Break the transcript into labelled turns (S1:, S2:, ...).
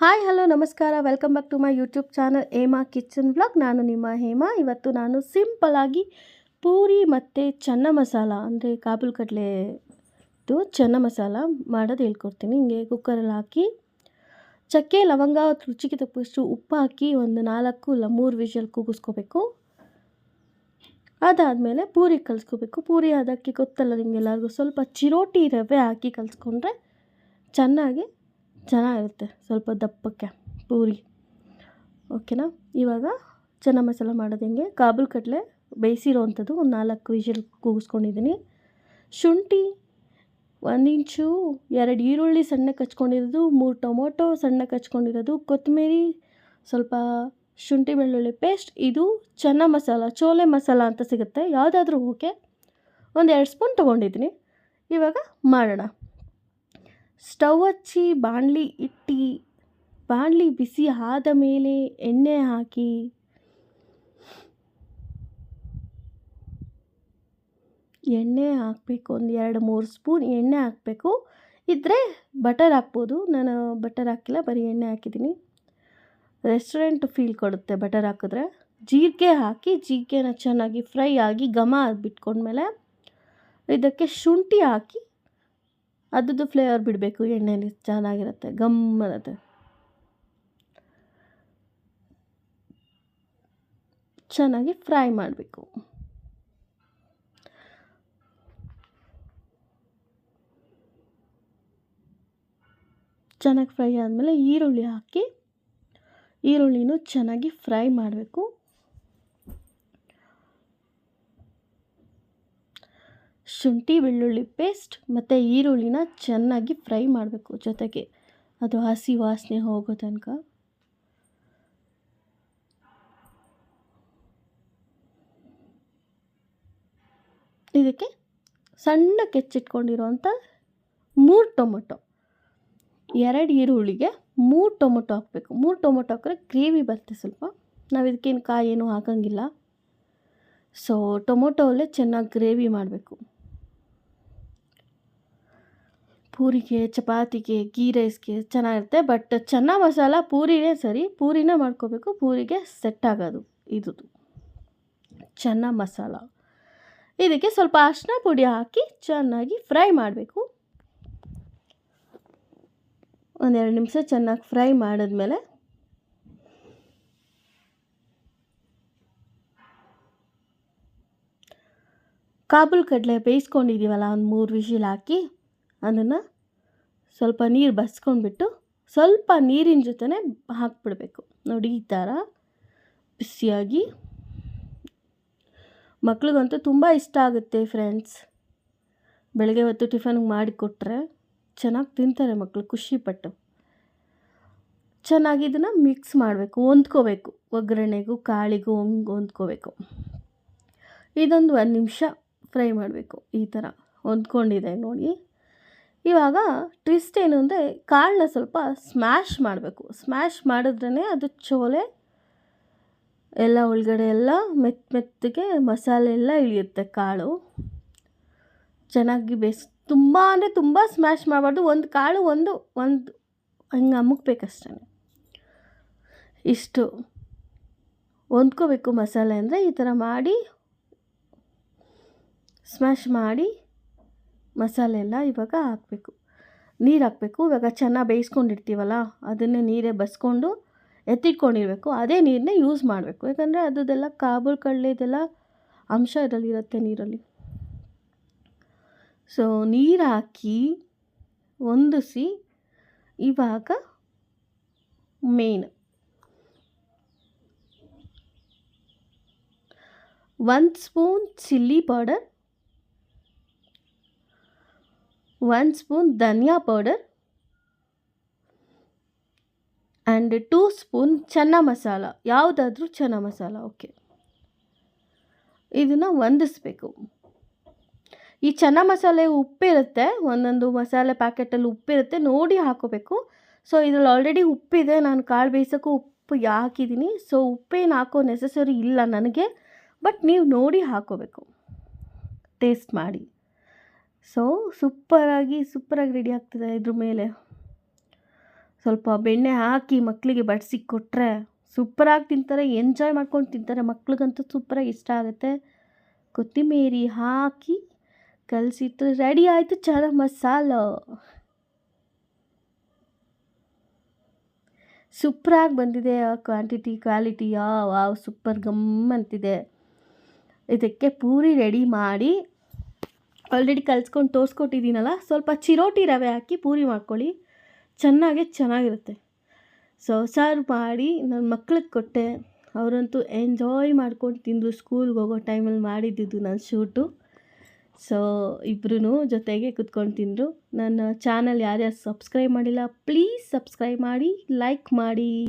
S1: Hi, hello, ನಮಸ್ಕಾರ. Welcome back to my YouTube channel Hema kitchen blog ನಾನು ನಿಮ್ಮ ಹೇಮಾ. ಇವತ್ತು ನಾನು ಸಿಂಪಲಾಗಿ ಪೂರಿ ಮತ್ತು ಚೆನ್ನ ಮಸಾಲ, ಅಂದರೆ ಕಾಬೂಲ್ ಕಡಲೆದು ಚೆನ್ನ ಮಸಾಲ ಮಾಡೋದು ಹೇಳ್ಕೊಡ್ತೀನಿ. ಹಿಂಗೆ ಕುಕ್ಕರಲ್ಲಿ ಹಾಕಿ, ಚಕ್ಕೆ, ಲವಂಗ, ರುಚಿಗೆ ತಪ್ಪಷ್ಟು ಉಪ್ಪು ಹಾಕಿ ಒಂದು ನಾಲ್ಕು ಇಲ್ಲ ಮೂರು ವಿಷಲ್ ಕೂಗಿಸ್ಕೋಬೇಕು. ಅದಾದಮೇಲೆ ಪೂರಿ ಕಲಿಸ್ಕೋಬೇಕು. ಪೂರಿ ಅದಕ್ಕೆ ಗೊತ್ತಲ್ಲ ನಿಮಗೆಲ್ಲರಿಗೂ, ಸ್ವಲ್ಪ ಚಿರೋಟಿ ರವೆ ಹಾಕಿ ಕಲಿಸ್ಕೊಂಡ್ರೆ ಚೆನ್ನಾಗಿ ಚೆನ್ನಾಗಿರುತ್ತೆ ಸ್ವಲ್ಪ ದಪ್ಪಕ್ಕೆ, ಪೂರಿ. ಓಕೆನಾ ಇವಾಗ ಚೆನ್ನ ಮಸಾಲ ಮಾಡೋದು ಹೆಂಗೆ? ಕಾಬೂಲ್ ಕಡಲೆ ಬೇಯಿಸಿರೋ ಅಂಥದ್ದು ಒಂದು ನಾಲ್ಕು ವಿಷಲ್ ಕೂಗಿಸ್ಕೊಂಡಿದ್ದೀನಿ. ಶುಂಠಿ ಒಂದು ಇಂಚು, ಎರಡು ಈರುಳ್ಳಿ ಸಣ್ಣ ಹಚ್ಕೊಂಡಿರೋದು ಮೂರು ಟೊಮೊಟೊ ಸಣ್ಣ ಹಚ್ಕೊಂಡಿರೋದು ಕೊತ್ತಂಬರಿ ಸ್ವಲ್ಪ ಶುಂಠಿ ಬೆಳ್ಳುಳ್ಳಿ ಪೇಸ್ಟ್, ಇದು ಚೆನ್ನ ಮಸಾಲ, ಚೋಲೆ ಮಸಾಲ ಅಂತ ಸಿಗುತ್ತೆ. ಯಾವುದಾದ್ರೂ ಓಕೆ ಒಂದು ಎರಡು ಸ್ಪೂನ್ ತೊಗೊಂಡಿದ್ದೀನಿ. ಇವಾಗ ಮಾಡೋಣ. ಸ್ಟವ್ ಹಚ್ಚಿ ಬಾಣಲಿ ಇಟ್ಟು ಬಾಣಲಿ ಬಿಸಿ ಆದ ಮೇಲೆ ಎಣ್ಣೆ ಹಾಕಿ ಎಣ್ಣೆ ಹಾಕಬೇಕು, ಒಂದು ಎರಡು ಮೂರು ಸ್ಪೂನ್ ಎಣ್ಣೆ ಹಾಕಬೇಕು. ಇದ್ದರೆ ಬಟರ್ ಹಾಕ್ಬೋದು. ನಾನು ಬಟರ್ ಹಾಕಿಲ್ಲ, ಬರೀ ಎಣ್ಣೆ ಹಾಕಿದ್ದೀನಿ. ರೆಸ್ಟೋರೆಂಟ್ ಫೀಲ್ ಕೊಡುತ್ತೆ ಬಟರ್ ಹಾಕಿದ್ರೆ. ಜೀರಿಗೆ ಹಾಕಿ, ಜೀರಿಗೆನ ಚೆನ್ನಾಗಿ ಫ್ರೈ ಆಗಿ ಘಮ ಬಿಟ್ಕೊಂಡ್ಮೇಲೆ ಇದಕ್ಕೆ ಶುಂಠಿ ಹಾಕಿ ಅದ್ರದ್ದು ಫ್ಲೇವರ್ ಬಿಡಬೇಕು, ಎಣ್ಣೆಯಲ್ಲಿ ಚೆನ್ನಾಗಿರುತ್ತೆ, ಗಮ್ ಚೆನ್ನಾಗಿ ಫ್ರೈ ಮಾಡಬೇಕು. ಚೆನ್ನಾಗಿ ಫ್ರೈ ಆದಮೇಲೆ ಈರುಳ್ಳಿ ಹಾಕಿ, ಈರುಳ್ಳಿನೂ ಚೆನ್ನಾಗಿ ಫ್ರೈ ಮಾಡಬೇಕು. ಶುಂಠಿ, ಬೆಳ್ಳುಳ್ಳಿ ಪೇಸ್ಟ್ ಮತ್ತು ಈರುಳ್ಳಿನ ಚೆನ್ನಾಗಿ ಫ್ರೈ ಮಾಡಬೇಕು ಜೊತೆಗೆ. ಅದು ಹಸಿ ವಾಸನೆ ಹೋಗೋ ತನಕ. ಇದಕ್ಕೆ ಸಣ್ಣ ಕೆಚ್ಚಿಟ್ಕೊಂಡಿರೋಂಥ ಮೂರು ಟೊಮೊಟೊ. ಎರಡು ಈರುಳ್ಳಿಗೆ ಮೂರು ಟೊಮೊಟೊ ಹಾಕಬೇಕು. ಮೂರು ಟೊಮೊಟೊ ಹಾಕಿದ್ರೆ ಗ್ರೇವಿ ಬರುತ್ತೆ ಸ್ವಲ್ಪ. ನಾವು ಇದಕ್ಕೇನು ಕಾಯಿ ಏನೂ ಹಾಕೋಂಗಿಲ್ಲ. ಸೊ ಟೊಮೊಟೊಲ್ಲೇ ಚೆನ್ನಾಗಿ ಗ್ರೇವಿ ಮಾಡಬೇಕು. ಪೂರಿಗೆ, ಚಪಾತಿಗೆ ಗೀ ರೈಸ್ಗೆ ಚೆನ್ನಾಗಿರುತ್ತೆ. ಬಟ್ ಚೆನ್ನ ಮಸಾಲ ಪೂರಿನೇ ಸರಿ, ಪೂರಿನೇ ಮಾಡ್ಕೋಬೇಕು. ಪೂರಿಗೆ ಸೆಟ್ ಆಗೋದು ಇದು ಚೆನ್ನ ಮಸಾಲ ಇದಕ್ಕೆ ಸ್ವಲ್ಪ ಅರಿಶಿನ ಪುಡಿ ಹಾಕಿ ಚೆನ್ನಾಗಿ ಫ್ರೈ ಮಾಡಬೇಕು. ಒಂದೆರಡು ನಿಮಿಷ ಚೆನ್ನಾಗಿ ಫ್ರೈ ಮಾಡಿದ್ಮೇಲೆ ಕಾಬೂಲ್ ಕಡಲೆ ಬೇಯಿಸ್ಕೊಂಡಿದ್ದೀವಲ್ಲ, ಒಂದು ಮೂರು ವಿಷಿಲ್ ಹಾಕಿ ಅದನ್ನು ಸ್ವಲ್ಪ ನೀರು ಬಸ್ಕೊಂಡ್ಬಿಟ್ಟು ಸ್ವಲ್ಪ ನೀರಿನ ಜೊತೆನೇ ಹಾಕ್ಬಿಡ್ಬೇಕು. ನೋಡಿ ಈ ಥರ ಬಿಸಿಯಾಗಿ. ಮಕ್ಳಿಗಂತೂ ತುಂಬ ಇಷ್ಟ ಆಗುತ್ತೆ ಫ್ರೆಂಡ್ಸ್ ಬೆಳಗ್ಗೆ ಹೊತ್ತು ಟಿಫನ್ಗೆ ಮಾಡಿಕೊಟ್ರೆ ಚೆನ್ನಾಗಿ ತಿಂತಾರೆ ಮಕ್ಕಳು ಖುಷಿಪಟ್ಟು. ಚೆನ್ನಾಗಿ ಇದನ್ನು ಮಿಕ್ಸ್ ಮಾಡಬೇಕು, ಹೊಂದ್ಕೋಬೇಕು. ಒಗ್ಗರಣೆಗೂ, ಕಾಳಿಗೂ ಹಂಗೆ ಹೊಂದ್ಕೋಬೇಕು. ಇದೊಂದು ಒಂದು ನಿಮಿಷ ಫ್ರೈ ಮಾಡಬೇಕು. ಈ ಥರ ಹೊಂದ್ಕೊಂಡಿದೆ ನೋಡಿ. ಇವಾಗ ಟ್ವಿಸ್ಟ್ ಏನು ಅಂದರೆ ಕಾಳನ್ನ ಸ್ವಲ್ಪ ಸ್ಮ್ಯಾಶ್ ಮಾಡಬೇಕು. ಸ್ಮ್ಯಾಶ್ ಮಾಡಿದ್ರೇ ಅದು ಚೋಲೆ ಎಲ್ಲ ಒಳಗಡೆ ಎಲ್ಲ ಮೆತ್ತ ಮೆತ್ತಗೆ ಮಸಾಲೆ ಎಲ್ಲ ಇಳಿಯುತ್ತೆ ಕಾಳು. ಚೆನ್ನಾಗಿ ಬೇಸ್ ತುಂಬ ಅಂದರೆ ತುಂಬ ಸ್ಮ್ಯಾಶ್ ಮಾಡಬಾರ್ದು. ಒಂದು ಕಾಳು ಒಂದು ಒಂದು ಹಂಗೆ ಅಮ್ಮಕ್ಬೇಕಷ್ಟೇ ಇಷ್ಟು ಹೊಂದ್ಕೋಬೇಕು ಮಸಾಲೆ ಅಂದರೆ ಈ ಥರ ಮಾಡಿ ಸ್ಮ್ಯಾಶ್ ಮಾಡಿ ಮಸಾಲೆ ಎಲ್ಲ ಇವಾಗ ಹಾಕಬೇಕು. ನೀರು ಹಾಕಬೇಕು. ಇವಾಗ ಚೆನ್ನಾಗಿ ಬೇಯಿಸ್ಕೊಂಡಿರ್ತೀವಲ್ಲ, ಅದನ್ನೇ ನೀರೇ ಬಸ್ಕೊಂಡು ಎತ್ತಿಟ್ಕೊಂಡಿರಬೇಕು. ಅದೇ ನೀರನ್ನೇ ಯೂಸ್ ಮಾಡಬೇಕು. ಯಾಕಂದರೆ ಅದೆಲ್ಲ ಕಾಬೂಲ್ ಕಡಲೆದೆಲ್ಲ ಅಂಶ ಇದರಲ್ಲಿ ಇರುತ್ತೆ ನೀರಲ್ಲಿ. ಸೊ ನೀರು ಹಾಕಿ ಹೊಂದಿಸಿ ಇವಾಗ ಮೇನ್ ಒಂದು ಸ್ಪೂನ್ ಚಿಲ್ಲಿ ಪೌಡರ್ ಒಂದು spoon dhaniya powder and two spoon chana masala, ಯಾವುದಾದ್ರೂ ಚೆನ್ನ ಮಸಾಲ, ಓಕೆ. ಇದನ್ನು ಹೊಂದಿಸ್ಬೇಕು ಈ ಚೆನ್ನ ಮಸಾಲೆ ಉಪ್ಪಿರುತ್ತೆ, ಒಂದೊಂದು ಮಸಾಲೆ ಪ್ಯಾಕೆಟಲ್ಲಿ ಉಪ್ಪಿರುತ್ತೆ, ನೋಡಿ ಹಾಕೋಬೇಕು. ಸೊ, ಇದರಲ್ಲಿ ಆಲ್ರೆಡಿ ಉಪ್ಪಿದೆ, ನಾನು ಕಾಳು ಬೇಯಿಸೋಕ್ಕೂ ಉಪ್ಪು ಹಾಕಿದ್ದೀನಿ. ಸೊ, ಉಪ್ಪೇನು ಹಾಕೋ ನೆಸಸರಿ ಇಲ್ಲ ನನಗೆ ಬಟ್ ನೀವು ನೋಡಿ ಹಾಕೋಬೇಕು. ಟೇಸ್ಟ್ ಮಾಡಿ. ಸೊ ಸೂಪರಾಗಿ ಸೂಪರಾಗಿ ರೆಡಿ ಆಗ್ತದೆ ಇದ್ರ ಮೇಲೆ. ಸ್ವಲ್ಪ ಬೆಣ್ಣೆ ಹಾಕಿ ಮಕ್ಕಳಿಗೆ ಬಡಿಸಿ ಕೊಟ್ಟರೆ ಸೂಪರಾಗಿ ತಿಂತಾರೆ ಎಂಜಾಯ್ ಮಾಡ್ಕೊಂಡು ತಿಂತಾರೆ. ಮಕ್ಳಿಗಂತೂ ಸೂಪರಾಗಿ ಇಷ್ಟ ಆಗುತ್ತೆ. ಕೊತ್ತಿಮೀರಿ ಹಾಕಿ ಕಲಸಿಟ್ಟು ರೆಡಿ ಆಯಿತು ಚನ ಮಸಾಲ ಸೂಪರಾಗಿ ಬಂದಿದೆ ಕ್ವಾಂಟಿಟಿ ಕ್ವಾಲಿಟಿ ಯಾವ ಸೂಪರ್ ಗಮ್ ಅಂತಿದೆ ಇದಕ್ಕೆ ಪೂರಿ ರೆಡಿ ಮಾಡಿ ಆಲ್ರೆಡಿ ಕಲ್ಸ್ಕೊಂಡು ತೋರಿಸ್ಕೊಟ್ಟಿದ್ದೀನಲ್ಲ, ಸ್ವಲ್ಪ ಚಿರೋಟಿ ರವೆ ಹಾಕಿ ಪೂರಿ ಮಾಡ್ಕೊಳ್ಳಿ. ಚೆನ್ನಾಗೆ ಚೆನ್ನಾಗಿರುತ್ತೆ. ಸೊ ಸರ್ವ್ ಮಾಡಿ ನನ್ನ ಮಕ್ಳಿಗೆ ಕೊಟ್ಟೆ. ಅವರಂತೂ ಎಂಜಾಯ್ ಮಾಡ್ಕೊಂಡು ತಿಂದರು ಸ್ಕೂಲ್ಗೆ ಹೋಗೋ ಟೈಮಲ್ಲಿ ಮಾಡಿದ್ದಿದ್ದು ನಾನು ಶೂಟು ಸೊ ಇಬ್ಬರೂ ಜೊತೆಗೆ ಕುತ್ಕೊಂಡು ತಿಂದರು. ನನ್ನ ಚಾನಲ್ ಯಾರ್ಯಾರು ಸಬ್ಸ್ಕ್ರೈಬ್ ಮಾಡಿಲ್ಲ ಪ್ಲೀಸ್ ಸಬ್ಸ್ಕ್ರೈಬ್ ಮಾಡಿ ಲೈಕ್ ಮಾಡಿ.